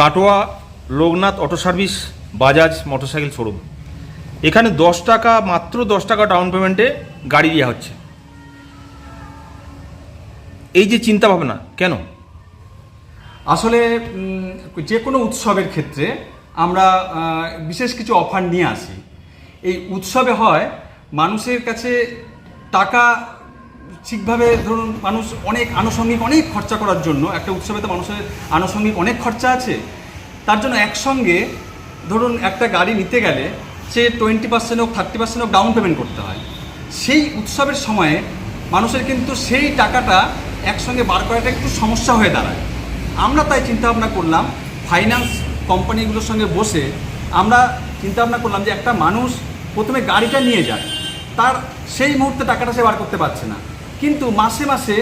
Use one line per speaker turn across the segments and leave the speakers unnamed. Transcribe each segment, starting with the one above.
Katwa Loknath auto service, Bajaj motorcycle showroom. এখানে দশ টাকা, মাত্র দশ টাকা ডাউন পেমেন্টে গাড়ি দেওয়া হচ্ছে। এই যে চিন্তা ভাবনা, কেন?
আসলে যে কোনো উৎসবের ক্ষেত্রে আমরা বিশেষ কিছু অফার নিয়ে আসি। এই উৎসবে হয় মানুষের কাছে টাকা ঠিকভাবে ধরুন মানুষ অনেক আনুষঙ্গিক, অনেক খরচা করার জন্য, একটা উৎসবে তো মানুষের আনুষঙ্গিক অনেক খরচা আছে, তার জন্য একসঙ্গে ধরুন একটা গাড়ি নিতে গেলে সে টোয়েন্টি পার্সেন্ট হোক থার্টি পার্সেন্ট হোক ডাউন পেমেন্ট করতে হয়। সেই উৎসবের সময়ে মানুষের কিন্তু সেই টাকাটা একসঙ্গে বার করাটা একটু সমস্যা হয়ে দাঁড়ায়। আমরা তাই চিন্তা ভাবনা করলাম ফাইন্যান্স কোম্পানিগুলোর সঙ্গে বসে আমরা চিন্তা ভাবনা করলাম যে একটা মানুষ প্রথমে গাড়িটা নিয়ে যায়, তার সেই মুহূর্তে টাকাটা সে বার করতে পারছে না। কিন্তু মাসে মাসে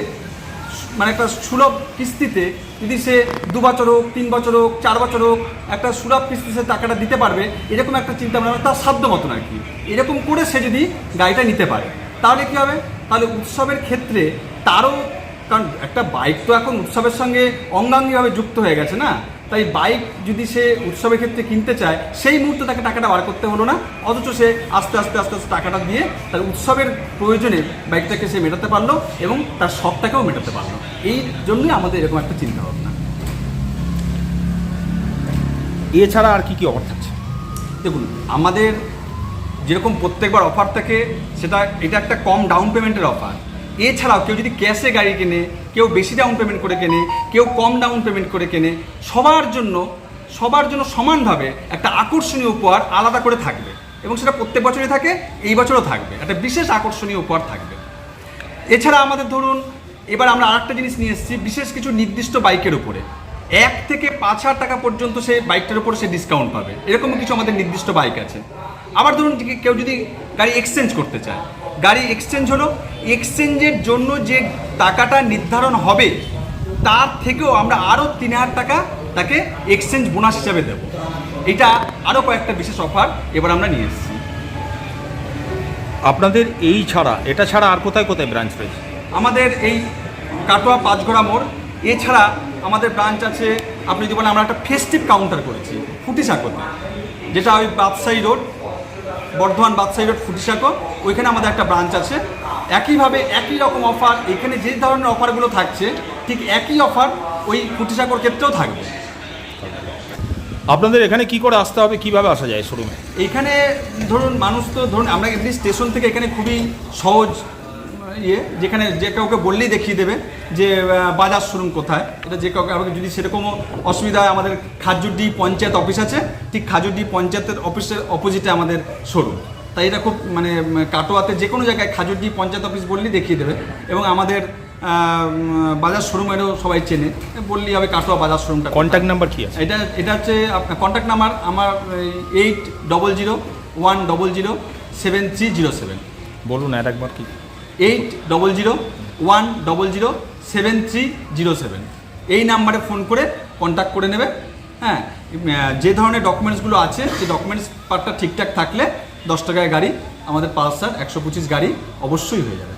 মানে একটা সুলভ কিস্তিতে যদি সে দু বছর হোক, তিন বছর হোক, চার বছর হোক, একটা সুলভ কিস্তিতে সে টাকাটা দিতে পারবে, এরকম একটা চিন্তা ভাবনা তার সাধ্য মতন আর কি। এরকম করে সে যদি গাড়িটা নিতে পারে, তাহলে কী হবে? তাহলে উৎসবের ক্ষেত্রে তারও, কারণ একটা বাইক তো এখন উৎসবের সঙ্গে অঙ্গাঙ্গিভাবে যুক্ত হয়ে গেছে না? তাই বাইক যদি সে উৎসবের ক্ষেত্রে কিনতে চায় সেই মুহূর্তে তাকে টাকাটা বার করতে হলো না। অথচ সে আস্তে আস্তে আস্তে আস্তে টাকাটা দিয়ে তার উৎসবের প্রয়োজনে বাইকটাকে সে মেটাতে পারল এবং তার শখটাকেও মেটাতে পারল। এই জন্যই আমাদের এরকম একটা চিন্তা ভাবনা
এছাড়া আর কি কি অফার থাকছে?
দেখুন আমাদের যেরকম প্রত্যেকবার অফার থাকে সেটা এটা একটা কম ডাউন পেমেন্টের অফার এছাড়াও কেউ যদি ক্যাশে গাড়ি কেনে, কেউ বেশি ডাউন পেমেন্ট করে কেনে, কেউ কম ডাউন পেমেন্ট করে কেনে, সবার জন্য সবার জন্য সমানভাবে একটা আকর্ষণীয় উপহার আলাদা করে থাকবে। এবং সেটা প্রত্যেক বছরই থাকে, এই বছরও থাকবে। একটা বিশেষ আকর্ষণীয় উপহার থাকবে। এছাড়া আমাদের ধরুন, এবার আমরা আরেকটা জিনিস নিয়ে এসেছি, বিশেষ কিছু নির্দিষ্ট বাইকের উপরে। এক থেকে পাঁচ হাজার টাকা পর্যন্ত সে বাইকটার উপরে সে ডিসকাউন্ট পাবে। এরকম কিছু আমাদের নির্দিষ্ট বাইক আছে। আবার ধরুন কেউ যদি গাড়ি এক্সচেঞ্জ করতে চায়। গাড়ি এক্সচেঞ্জ হলো এক্সচেঞ্জের জন্য যে টাকাটা নির্ধারণ হবে তার থেকেও আমরা আরও তিন হাজার টাকা তাকে এক্সচেঞ্জ বোনাস হিসাবে দেবো। এটা আরও কয়েকটা বিশেষ অফার এবার আমরা নিয়ে এসেছি।
আপনাদের এই ছাড়া এটা ছাড়া আর কোথায় কোথায় ব্রাঞ্চ রয়েছে?
আমাদের এই কাটোয়া পাঁচগড়া মোড় এছাড়া আমাদের ব্রাঞ্চ আছে আপনি যদি বলেন আমরা একটা ফেস্টিভ কাউন্টার করেছি ফুটিসাঁকোতে যেটা ওই বাদশাহী রোড বর্ধমান বাদশাহী রোড ফুটিসাঁকো ওইখানে আমাদের একটা ব্রাঞ্চ আছে। একইভাবে একই রকম অফার এখানে যে ধরনের অফারগুলো থাকছে ঠিক একই অফার ওই ফুটিসাঁকোর ক্ষেত্রেও থাকবে।
আপনাদের এখানে কি করে আসতে হবে কীভাবে আসা যায় শোরুমে
এখানে ধরুন মানুষ তো ধরুন আমরা এমনি স্টেশন থেকে এখানে খুবই সহজ ইয়ে যেখানে যে কাউকে বললেই দেখিয়ে দেবে যে বাজার শোরুম কোথায়। এটা যে কাউকে আমাকে যদি সেরকমও অসুবিধা হয় আমাদের খাজুরডি পঞ্চায়েত অফিস আছে ঠিক খাজুরডি পঞ্চায়েতের অফিসের অপোজিটে আমাদের শোরুম তাই এটা খুব মানে কাটোয়াতে যে কোনো জায়গায় খাজুরডি পঞ্চায়েত অফিস বললেই দেখিয়ে দেবে। এবং আমাদের বাজার শোরুমেরও সবাই চেনে। বললেই হবে কাটোয়া বাজার শোরুমটা
কন্ট্যাক্ট নাম্বার কি আছে?
এটা এটা হচ্ছে আপনার কন্ট্যাক্ট নাম্বার আমার eight double zero one double zero seven three zero seven
বলুন আর একবার কি?
Eight double zero one double zero seven three zero seven এই নাম্বারে ফোন করে কন্ট্যাক্ট করে নেবে হ্যাঁ? যে ধরনের ডকুমেন্টসগুলো আছে, সেই ডকুমেন্টস পার্টটা ঠিকঠাক থাকলে দশ টাকায় গাড়ি, আমাদের পালসার একশো পঁচিশ গাড়ি অবশ্যই হয়ে যাবে।